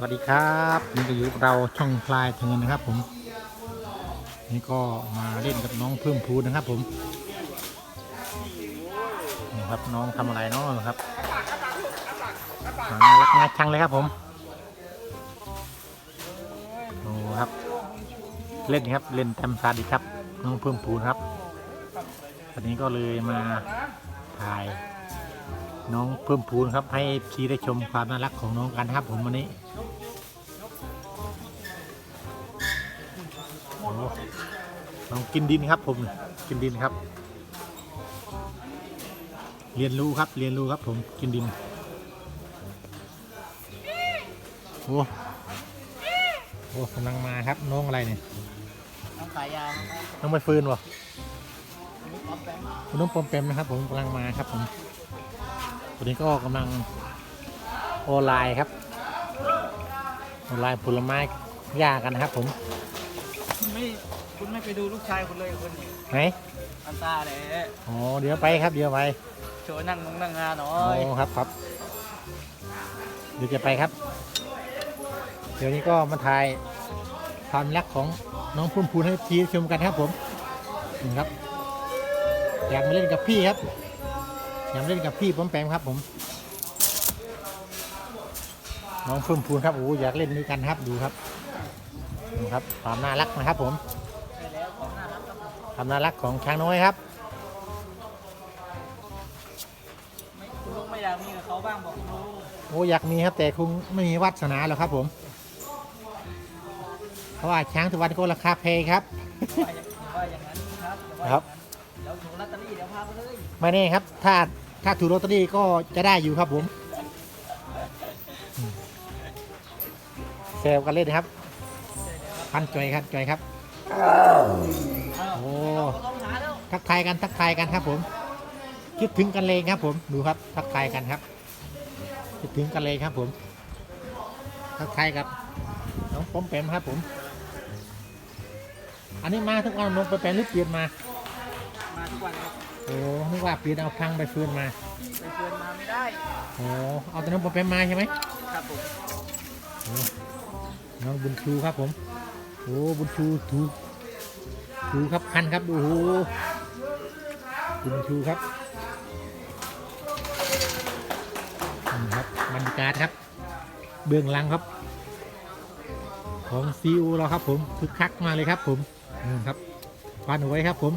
สวัสดีครับนี่ก็อยู่กับเราช่องพลายเทินนะครับ ผม นี่ก็มาเล่นกับน้องเพิ่มพูนนะครับ ผมนี่ครับน้องทำอะไรเนาะครับน่ารักน่าชังเลยครับ ผมโอ้ครับ เล่นครับเล่นแตมซาดีครับ น้องเพิ่มพูนครับวันนี้ก็เลยมาถ่ายน้องเพิ่มพูนครับให้ชีได้ชมความน่ารักของน้องกันครับผมวันนี้ น้องกินดินครับผมกินดินครับ เรียนรู้ครับเรียนรู้ครับผมกินดินโอ้โอ้กำลังมาครับน้องอะไรเนี่ยน้องขายยาวน้องใบฟืนวะนี่ป๊อปแปมน้องปอมแปมนะครับ ผมกำลังมาครับผมตัวนี้ก็กำลังออนไลน์ครับออนไลน์ผลไม้ย่ากันนะครับผมคุณไม่ คุณไม่ไปดูลูกชายคุณเลยคนนี้ไหนอันตาเลยอ๋อเดี๋ยวไปครับ เดี๋ยวไปโชว์นั่งนงนั่งงานหน่อโอ้ยครับครับเดี๋ยวจะไปครับ เดี๋ยวนี้ก็มาถ่ายความรักของน้องพุ่มพูนให้ทีชมกันครับผมนี่ครับ อยากมาเล่นกับพี่ครับอยากมาเล่นกับพี่ป้อมแปมครับผม น้องพุ่มพูนครับโอ้อยากเล่นด้วยกันครับดูครับดูครับความน่ารักนะครับผม ใช่แล้วของน่ารัก ครับความน่ารักของช้างน้อยครับไม่คุณลุงไม่อยากมีกับเขาบ้างบอกคุณลุงโอ้อยากมีครับแต่คงไม่มีวาสนาหรอกครับผม เพราะว่าช้างทุกวันก็ราคาแพงครับ ว่าอย่างว่าอย่างนั้นครับอย่าว่าครับอย่างนั้นเดี๋ยวถูกลอตเตอรี่เดี๋ยวพาไปเลยไม่แน่ครับ ถ้าถ้าถูกลอตเตอรี่ก็จะได้อยู่ครับผมอืมแซวกันเล่นนะครับพันจอยครับจอยครับ อ้าวโอ้ ทักทายกันทักทายกันครับผม คิดถึงกันเลยครับผมดูครับทักทายกันครับ คิดถึงกันเลยครับผม ทักทายกับน้องป้อมแปมครับผม อันนี้มาทุกวันน้องป้อมแปมหรือเปลี่ยนมา มาทุกวันครับโอ้นึกว่าเปลี่ยนเอาพังไปฟืนมาไปเชิญมาไม่ได้โอ้เอาแต่น้องป้อมแปมมาใช่ไหมครับผมโอ้น้องบุญชูครับผมโอ้บุญชูถูถูครับคันครับดูโอ้โห บุญชูครับนี่ครับบรรยากาศครับ เบื้องหลังครับ ของซีอูเราครับ ผมคึกคักมากเลยครับ ผมนี่ครับฟันหวยครับ ผม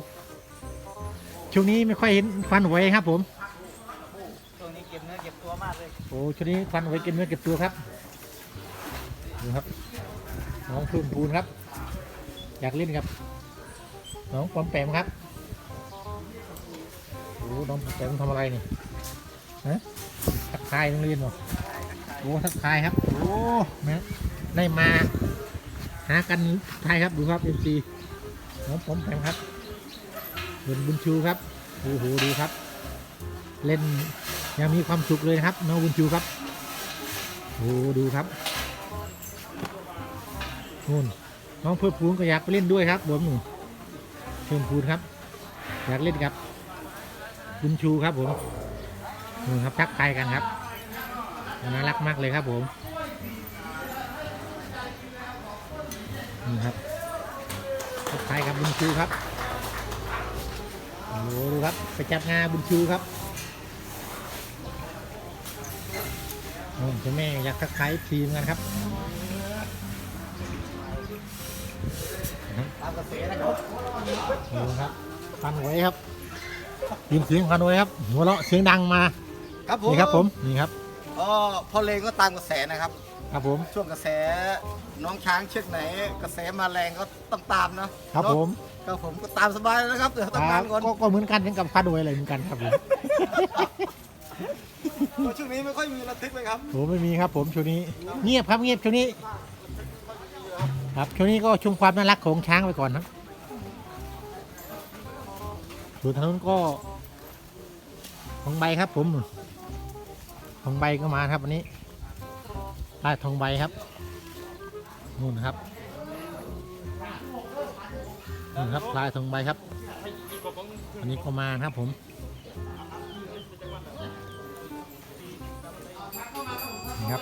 ช่วงนี้ไม่ค่อยเห็นฟันหวยครับ ผมช่วงนี้เก็บเนื้อเก็บตัวมากเลยโอ้ช่วงนี้ฟันหวยกินเนื้อเก็บตัวครับดูครับน้องพึ่มพูนครับ อยากเล่นกับ น้องปอมแปมครับโอ้น้องปอมแปมทำอะไรนี่ฮะทักทายโรงเรียนหรอโอ้ทักทายครับ โอ้แม่ได้มา หากันทายครับดูครับเอ็มซีน้องปอมแปมครับเดินบุญชูครับโอ้โหดูครับ เล่นยังมีความสุขเลยครับน้องบุญชูครับโอ้ดูครับนู่นน้องเพิ่มพูนก็อยากไปเล่นด้วยครับผมหนูเพิ่มพูนครับ อยากเล่นกับ บุญชูครับผมนู่นครับทักทายกันครับน่ารักมากเลยครับผมนี่ครับทักทายกับบุญชูครับโอ้ดูครับไปจับงาบุญชูครับโอ้คุณแม่อยากทักทายทีมกันครับตามกระแสนะครับดูครับฟันไว้ครับ ทีมเสียงฟันไว้ครับหัวเราะเสียงดังมาครับผมนี่ครับผมนี่ครับอ๋อพ่อเลงก็ตามกระแสนะครับ ครับผมช่วงกระแสน้องช้างเชือกไหน กระแสมาแรงก็ต้องตามนะครับผมครับผมก็ตามสบายเลยนะครับเดี๋ยวคต้องรักาบรก่อนก็ก็เหมือนกันเหมือนกับฟันไว้เลยเหมือนกันครับผมช่วงนี้ไม่ค่อยมีระทึกเลยครับโหไม่มีครับผมช่วงนี้ เงียบครับเงียบช่วงนี้ ครับช่วงนี้ก็ชมความน่ารักของช้างไปก่อนนะ ส่วนทางนู้นก็ทองใบครับผมทองใบก็มาครับวันนี้ได้ทองใบครับนู่นครับนี่ครับลายทองใบครับอันนี้ก็มาครับผมนี่ครับ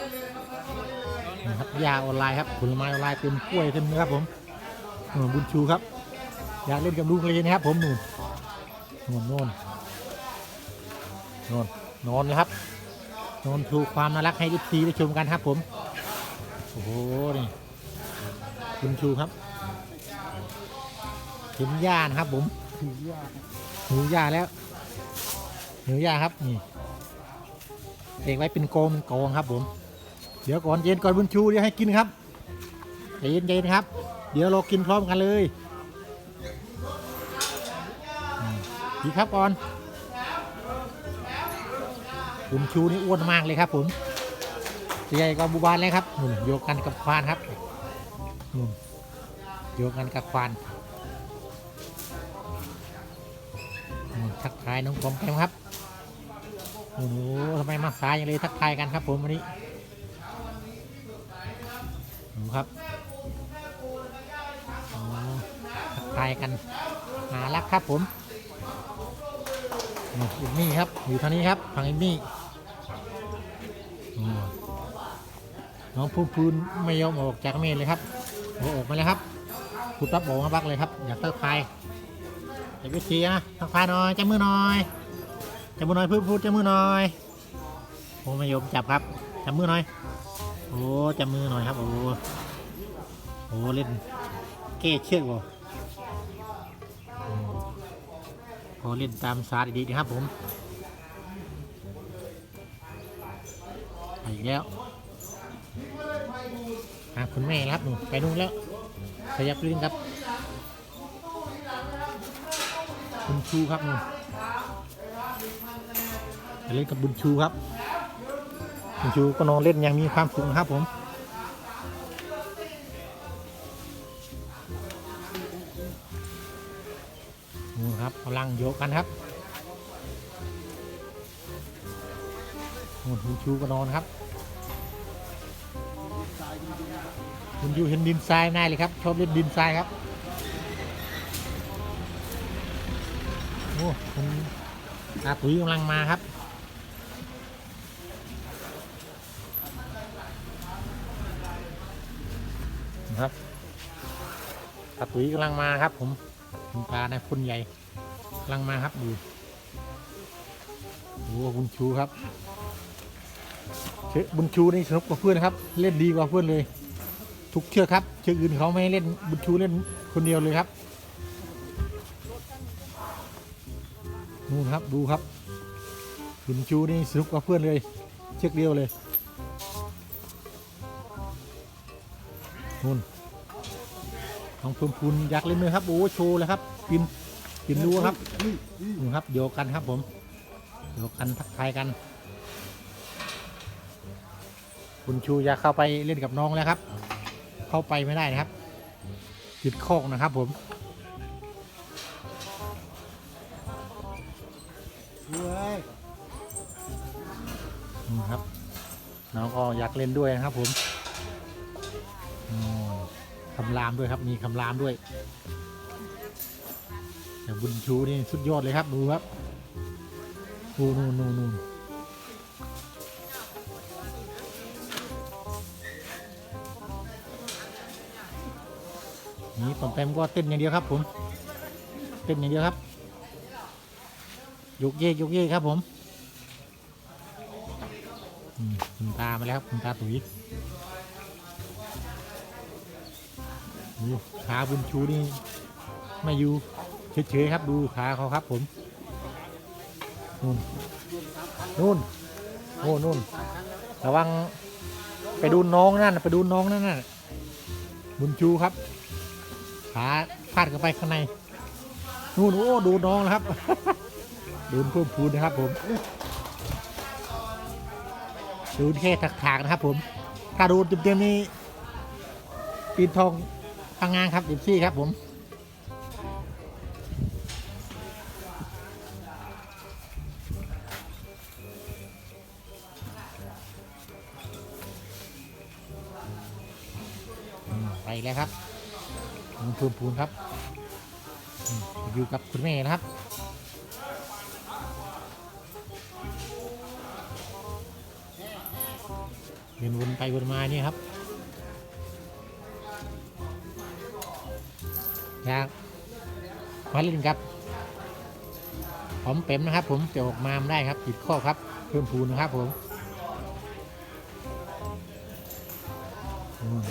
นี่ครับยาออนไลน์ครับผลไม้ออนไลน์เต็มกล้วยเต็มเลยครับผมนู่นบุญชูครับอยากเล่นกับลูกเลยนะครับผมนู่ นนู่นนู่นนู่นนอนเลยครับนอนชูความน่ารักให้ทุกทีได้ชมกันครับผม โอ้โหนี่บุญชูครับเห็นหญ้านะครับผมถือยาหิวหญ้าแล้วหิวหญ้าครับนี่เด็กไว้เป็นโกมเป็นกองครับผม เดี๋ยวก่อนเย็นก่อนบุญชูเดี๋ยวให้กินครับเย็นเย็นครับ เดี๋ยวเรากินพร้อมกันเลย ดีครับก่อนบุญชูนี่อ้วนมากเลยครับ ผมใหญ่กว่าบูบานเลยครับนู่นโยกกันกับควานครับนู่นโยกกันกับควานนู่นทักทายน้องกอมแกมครับโอ้โหทำไมมาสายอย่างเลยทักทายกันครับ ผมวันนี้ดูครับทักทายกันหารักครับผม อิมมี่ครับ อยู่ทางนี้ครับฝั่งอิมมี่น้องพูนพูนไม่ยอมออกจากเมนเลยครับโอ้ออกมาแล้วครับพูดปั๊บบอกมาบักเลยครับ อยากทักทายไอ้วิธีนะทักทายหน่อยจับมือหน่อยจับมือหน่อยพูดพูดจับมือหน่อยโอ้ไม่ยอมจับครับจับมือหน่อยโอ้จับมือหน่อยครับโอ้โอ้เล่นเก้เชือกบ่ โอ้เล่นตามสาดีๆนะครับผมไปอีกแล้วคุณแม่รับหนูไปนู่นแล้วขยับลิ้นครับ บุญชูครับหนูเล่นกับบุญชูครับคุณชูก็นอนเล่นอย่างมีความสุขนะครับผม โยกกันครับนู่นคุณชูก็นอนครับ คุณชูเห็นดินทรายง่ายเลยครับ ชอบเล่นดินทรายครับโอ้คุณอาปุ๋ยกำลังมาครับนะครับตาตุ๋ยกำลังมาครับ ผมคุณตาในคนใหญ่ ลังมาครับดูโอ้บุญชูครับเชบุญชูนี่สนุกกว่าเพื่อนครับ เล่นดีกว่าเพื่อนเลย ทุกเชือกครับ เชือกอื่นเขาไม่เล่นบุญชูเล่นคนเดียวเลยครับนู่นครับดูครับบุญชูนี่สนุกกว่าเพื่อนเลย เชือกเดียวเลยนู่นน้องเพิ่มพูนอยากเล่นเลยครับโอ้โชว์เลยครับปิน ปินรู้ครับนี่ครับโยกันครับผมโยกันทักทายกัน คุณชูอยากเข้าไปเล่นกับน้องแล้วครับ เข้าไปไม่ได้นะครับติดโคอกนะครับผมเว้ยนี่ครับน้องก็อยากเล่นด้วยนะครับผมอืมคำรามด้วยครับมีคำรามด้วย แต่บุญชูนี่สุดยอดเลยครับดูครับดูนู่นนู่นนู่นนี่ปอมแปมก็เต้นอย่างเดียวครับผม เต้นอย่างเดียวครับยกเยกยกเยกครับผมมคุณตามาแล้วครับคุณตาตุ๋ยขาบุญชูนี่ไม่อยู่ เฉยๆครับดูขาเขาครับผมนู่นนู่นโอ้นู่นระวังไปดูน้องนั่นไปดูน้องนั่นน่ะบุญชูครับขาพาดเข้าไปข้างในนู่นโอ้ดูน้องนะครับดูเพิ่มพูนนะครับผมดูแค่ถักถากนะครับ ผม ถ้าดูเต็มๆนี่ปีนทองพังงานครับเด็ซี่ครับผม ไปแล้วครับน้องเพิ่มพูนครับอยู่กับคุณแม่นะครับเดินวนไปวนมานี่ครับอยากมาเล่นครับผมเป็มนะครับ ผมจะออกมามได้ครับติดข้อครับ เพิ่มพูนนะครับผม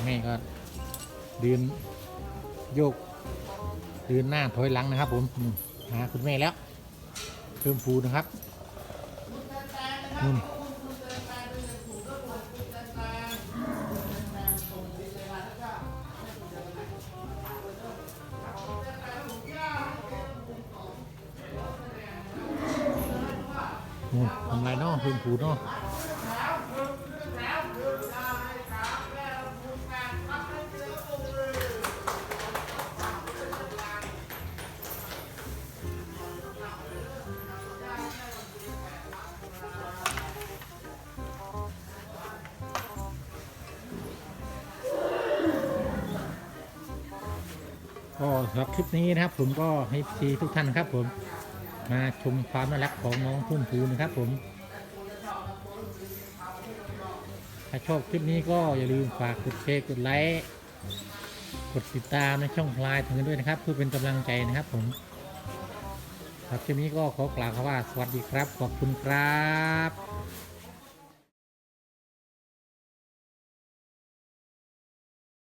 แม่ก็ ดืนโยกดืนหน้าถอยหลังนะครับ ผมหาคุณแม่แล้วเพิ่มพูนะครับนู่นนู่นทำไรเนาะพื้นผูเนาะ หรับคลิปนี้นะครับ ผมก็ให้ทีทุกท่านนะครับ ผมมาชมความน่ารักของน้องพุ่มพูนะครับ ผม ถ้าชอบคลิปนี้ก็อย่าลืมฝากกดแชร์กดไลค์กดติดตามในช่องพลายถึงกันด้วยนะครับ เพื่อเป็นกำลังใจนะครับ ผมครับคลิปนี้ก็ขอกล่าวคำว่าสวัสดีครับขอบคุณครับ